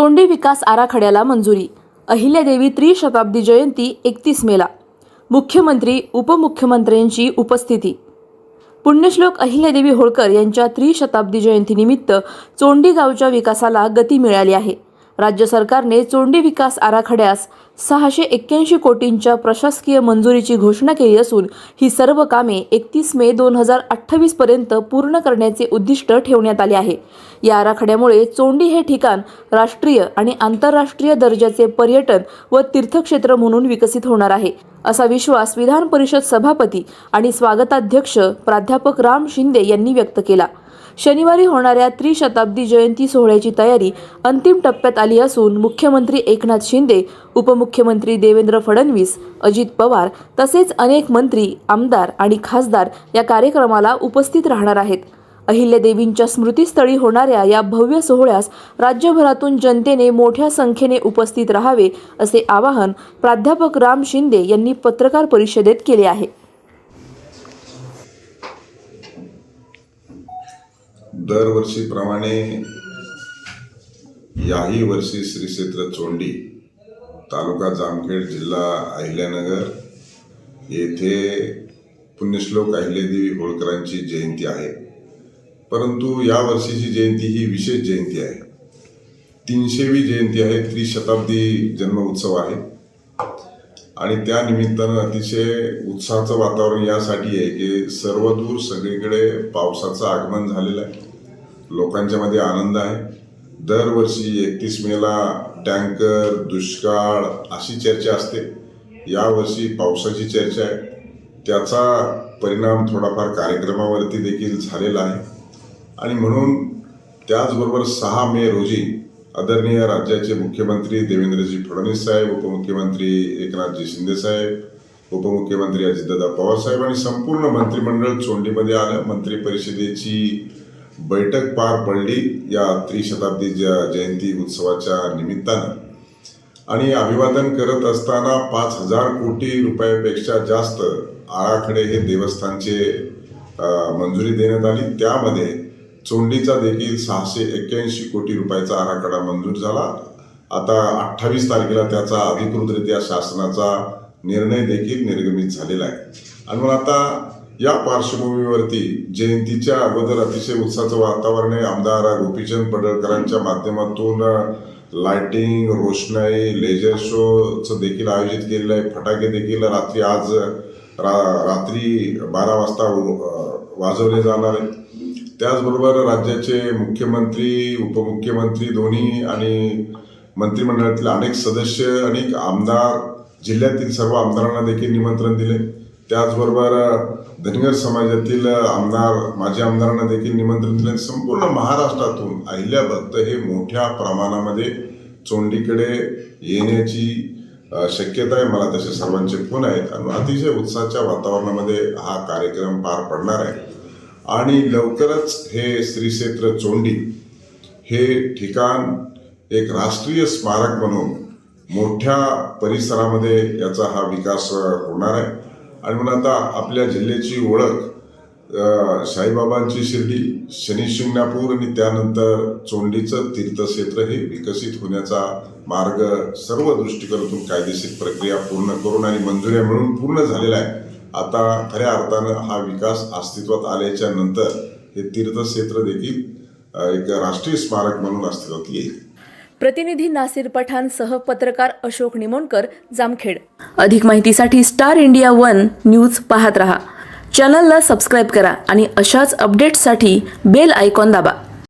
चोंडी विकास आराखड्याला मंजुरी. अहिल्यादेवी त्रिशताब्दी जयंती एकतीस मेला. मुख्यमंत्री उपमुख्यमंत्र्यांची उपस्थिती. पुण्यश्लोक अहिल्यादेवी होळकर यांच्या त्रिशताब्दी जयंतीनिमित्त चोंडी गावच्या विकासाला गती मिळाली आहे. राज्य सरकारने चोंडी विकास आराखड्यास सहाशे एक्क्याऐंशी कोटींच्या प्रशासकीय मंजुरीची घोषणा केली असून ही सर्व कामे एकतीस मे दोन हजार अठ्ठावीसपर्यंत पूर्ण करण्याचे उद्दिष्ट ठेवण्यात आले आहे. या आराखड्यामुळे चोंडी हे ठिकाण राष्ट्रीय आणि आंतरराष्ट्रीय दर्जाचे पर्यटन व तीर्थक्षेत्र म्हणून विकसित होणार आहे. असा विश्वास विधान परिषद सभापती आणि स्वागताध्यक्ष प्राध्यापक राम शिंदे यांनी व्यक्त केला. शनिवारी होणाऱ्या त्रिशताब्दी जयंती सोहळ्याची तयारी अंतिम टप्प्यात आली असून मुख्यमंत्री एकनाथ शिंदे उपमुख्यमंत्री देवेंद्र फडणवीस अजित पवार तसेच अनेक मंत्री आमदार आणि खासदार या कार्यक्रमाला उपस्थित राहणार आहेत. अहिल्यादेवींच्या स्मृतीस्थळी होणाऱ्या या भव्य सोहळ्यास राज्यभरातून जनतेने मोठ्या संख्येने उपस्थित राहावे असे आवाहन प्राध्यापक राम शिंदे यांनी पत्रकार परिषदेत केले आहे. दरवर्षीप्रमाणे याही वर्षी श्री क्षेत्र चोंडी तालुका जामखेड जिल्हा अहिल्यानगर येथे पुण्यश्लोक अहिल्यादेवी होळकरांची जयंती आहे. परंतु या वर्षीची जयंती ही विशेष जयंती आहे. तीनशेवी जयंती आहे त्रिशताब्दी जन्म उत्सव आहे. आणि त्या निमित्तानं अतिशय उत्साहाचं वातावरण यासाठी आहे की सर्वदूर सगळीकडे पावसाचं आगमन झालेलं आहे. लोकांच्या मध्ये आनंद आहे. दरवर्षी एकतीस मेला टँकर दुष्काळ अशी चर्चा असते. यावर्षी पावसाची चर्चा आहे. त्याचा परिणाम थोडाफार कार्यक्रमावरती देखील झालेला आहे. आणि म्हणून त्याचबरोबर सहा मे रोजी आदरणीय राज्याचे मुख्यमंत्री देवेंद्रजी फडणवीस साहेब उपमुख्यमंत्री एकनाथजी शिंदे साहेब उपमुख्यमंत्री अजितदादा पवारसाहेब आणि संपूर्ण मंत्रिमंडळ चोंडीमध्ये आलं. मंत्री परिषदेची बैठक पार पडली या त्रिशताब्दी जयंती उत्सवाच्या निमित्तानं. आणि अभिवादन करत असताना पाच हजार कोटी रुपयापेक्षा जास्त आराखडे हे देवस्थानचे मंजुरी देण्यात आली. त्यामध्ये चोंडीचा देखील सहाशे एक्क्याऐंशी कोटी रुपयाचा आराखडा मंजूर झाला. आता अठ्ठावीस तारखेला त्याचा अधिकृतरित्या शासनाचा निर्णय देखील निर्गमित झालेला आहे. आणि मग आता या पार्श्वभूमीवरती जयंतीच्या अगोदर अतिशय उत्साहाचं वातावरण आहे. आमदार गोपीचंद पडळकरांच्या माध्यमातून लाइटिंग रोषणाई लेजर शोचं देखील आयोजित केलेलं आहे. फटाके देखील रात्री आज रा रात्री बारा वाजता वाजवले जाणार आहे त्याचबरोबर राज्याचे मुख्यमंत्री उपमुख्यमंत्री दोन्ही आणि मंत्रिमंडळातील अनेक सदस्य अनेक आमदार जिल्ह्यातील सर्व आमदारांना देखील निमंत्रण दिले. त्याचबरोबर धनगर समाजातील आमदार माजी आमदारांना देखील निमंत्रण दिले. संपूर्ण महाराष्ट्रातून अहिल्या भक्त हे मोठ्या प्रमाणामध्ये चोंडीकडे येण्याची शक्यता आहे. मला तसे सर्वांचे फोन आहेत. आणि अतिशय उत्साहाच्या वातावरणामध्ये हा कार्यक्रम पार पडणार आहे. आणि लवकरच हे श्रीक्षेत्र चोंडी हे ठिकाण एक राष्ट्रीय स्मारक बनवून मोठ्या परिसरामध्ये याचा हा विकास होणार आहे. आणि म्हणून आता आपल्या जिल्ह्याची ओळख साईबाबांची शिर्डी शनी शिंगणापूर आणि त्यानंतर चोंडीचं तीर्थक्षेत्र हे विकसित होण्याचा मार्ग सर्व दृष्टिकोनातून कायदेशीर प्रक्रिया पूर्ण करून आणि मंजुऱ्या मिळून पूर्ण झालेला आहे. आता खऱ्या अर्थानं हा विकास अस्तित्वात आल्याच्यानंतर हे तीर्थक्षेत्र देखील एक राष्ट्रीय स्मारक म्हणून अस्तित्वात येईल. प्रतिनिधी नासिर पठाण सह पत्रकार अशोक निमोणकर जामखेड. अधिक माहितीसाठी स्टार इंडिया वन न्यूज पाहत रहा. चॅनलला सबस्क्राईब करा आणि अशाच अपडेट्ससाठी बेल आयकॉन दाबा.